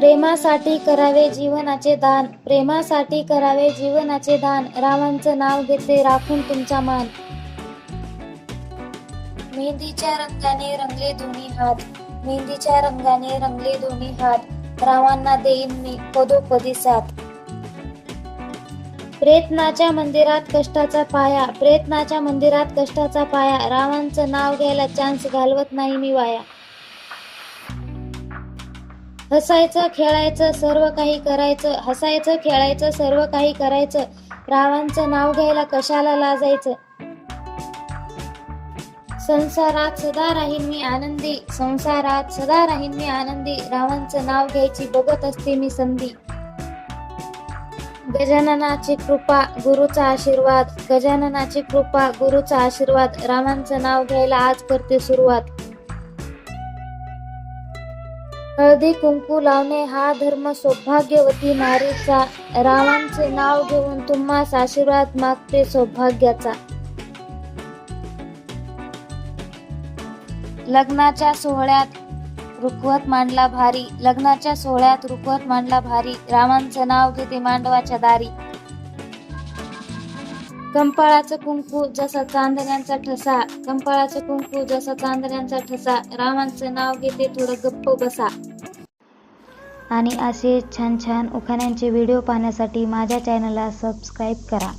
प्रेमासाठी करावे जीवनाचे दान. प्रेमासाठी करावे जीवनाचे दान. रामांचं नाव घेते राखून तुमचा मान. मेहंदीच्या रंगाने रंगले दोन्ही हात. मेहंदीच्या रंगाने रंगले दोन्ही हात. रावांना देईन मी पदोपदी साथ. प्रयत्नाच्या मंदिरात कष्टाचा पाया. प्रयत्नाच्या मंदिरात कष्टाचा पाया. रावांचं नाव घ्यायला चान्स घालवत नाही मी वाया. हसायचं खेळायचं सर्व काही करायचं हसायचं खेळायचं सर्व काही करायचं. रावांचं नाव घ्यायला कशाला लाजायचं? संसारात सदा राहीन मी आनंदी संसारात सदा राहीन मी आनंदी. रावांचं नाव घ्यायची बघत असते मी संधी. गजाननाची कृपा गुरुचा आशीर्वाद. गजाननाची कृपा गुरुचा आशीर्वाद. रामांचं नाव घ्यायला आज करते सुरुवात. हळदी कुंकू लावणे हा धर्म सौभाग्यवती नारीचा. रावांचे नाव घेऊन तुम्हास आशीर्वाद मागते सौभाग्याचा. लग्नाच्या सोहळ्यात रुखवत मांडला भारी. लग्नाच्या सोहळ्यात रुखवत मांडला भारी. रामांचं नाव घेते मांडवाच्या दारी. कंपाळाचं कुंकू जसा चांदण्यांचा ठसा. कंपाळाचं कुंकू जसा चांदण्यांचा ठसा. रामांचं नाव घेते थोडं गप्प बसा. आणि असे छान छान उखाण्यांचे व्हिडिओ पाहण्यासाठी माझ्या चॅनलला सबस्क्राईब करा.